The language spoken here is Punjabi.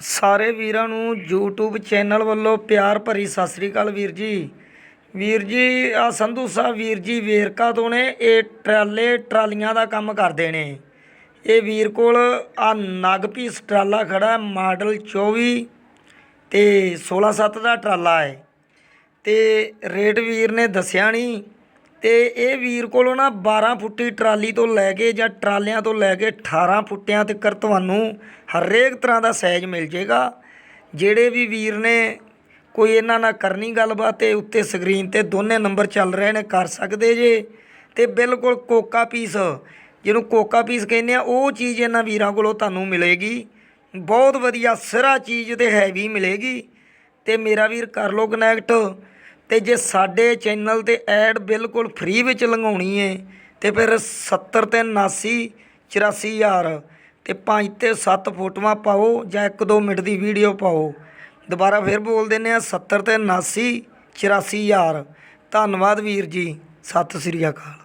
ਸਾਰੇ ਵੀਰਾਂ ਨੂੰ YouTube ਚੈਨਲ ਵੱਲੋਂ ਪਿਆਰ ਭਰੀ ਸਤਿ ਸ੍ਰੀ ਅਕਾਲ ਵੀਰ ਜੀ। ਵੀਰ ਜੀ ਆ ਸੰਧੂ ਸਾਹਿਬ, ਵੀਰ ਜੀ ਵੇਰਕਾ ਤੋਂ ਨੇ, ਇਹ ਟਰਾਲੇ ਟਰਾਲੀਆਂ ਦਾ ਕੰਮ ਕਰਦੇ ਨੇ। ਇਹ ਵੀਰ ਕੋਲ ਆ ਨਗਪੀ ਟਰਾਲਾ ਖੜਾ ਮਾਡਲ 24 ਤੇ 16 7 ਦਾ ਟਰਾਲਾ ਹੈ। ਤੇ ਰੇਟ ਵੀਰ ਨੇ ਦੱਸਿਆ ਨਹੀਂ ਤੇ ਇਹ ਵੀਰ ਕੋਲੋਂ ਨਾ 12 ਫੁੱਟੀ ਟਰਾਲੀ ਤੋਂ ਲੈ ਕੇ ਜਾਂ ਟਰਾਲਿਆਂ ਤੋਂ ਲੈ ਕੇ 18 ਫੁੱਟਿਆਂ ਤੱਕ ਤੁਹਾਨੂੰ ਹਰੇਕ ਤਰ੍ਹਾਂ ਦਾ ਸਾਈਜ਼ ਮਿਲ ਜੇਗਾ ਜਿਹੜੇ ਵੀ ਵੀਰ ਨੇ ਕੋਈ ਇਹਨਾਂ ਨਾਲ ਕਰਨੀ ਗੱਲਬਾਤ ਤੇ ਉੱਤੇ ਸਕਰੀਨ ਤੇ ਦੋਨੇ ਨੰਬਰ ਚੱਲ ਰਹੇ ਨੇ, ਕਰ ਸਕਦੇ ਜੇ। ਤੇ ਬਿਲਕੁਲ ਕੋਕਾ ਪੀਸ, ਜਿਹਨੂੰ ਕੋਕਾ ਪੀਸ ਕਹਿੰਦੇ ਆ, ਉਹ ਚੀਜ਼ ਇਹਨਾਂ ਵੀਰਾਂ ਕੋਲੋਂ ਤੁਹਾਨੂੰ ਮਿਲੇਗੀ। ਬਹੁਤ ਵਧੀਆ ਸਿਰਾ ਚੀਜ਼ ਤੇ ਹੈਵੀ ਮਿਲੇਗੀ। ਤੇ ਮੇਰਾ ਵੀਰ ਕਰ ਲੋ ਕਨੈਕਟ ਤੇ ਜੇ ਸਾਡੇ ਚੈਨਲ ਤੇ ਐਡ ਬਿਲਕੁਲ ਫ੍ਰੀ ਵਿੱਚ ਲੰਘਾਉਣੀ ਏ, ਤੇ ਫਿਰ 70 ਤੇ 79 84000 ਤੇ 5 ਤੇ 7 ਫੋਟੋਆਂ ਪਾਓ ਜਾਂ 1-2 ਮਿੰਟ ਦੀ ਵੀਡੀਓ ਪਾਓ। ਦੁਬਾਰਾ ਫਿਰ ਬੋਲ ਦਿੰਨੇ ਆ 70 ਤੇ 79 84000 ਧੰਨਵਾਦ ਵੀਰ ਜੀ। ਸਤਿ ਸ੍ਰੀ ਅਕਾਲ।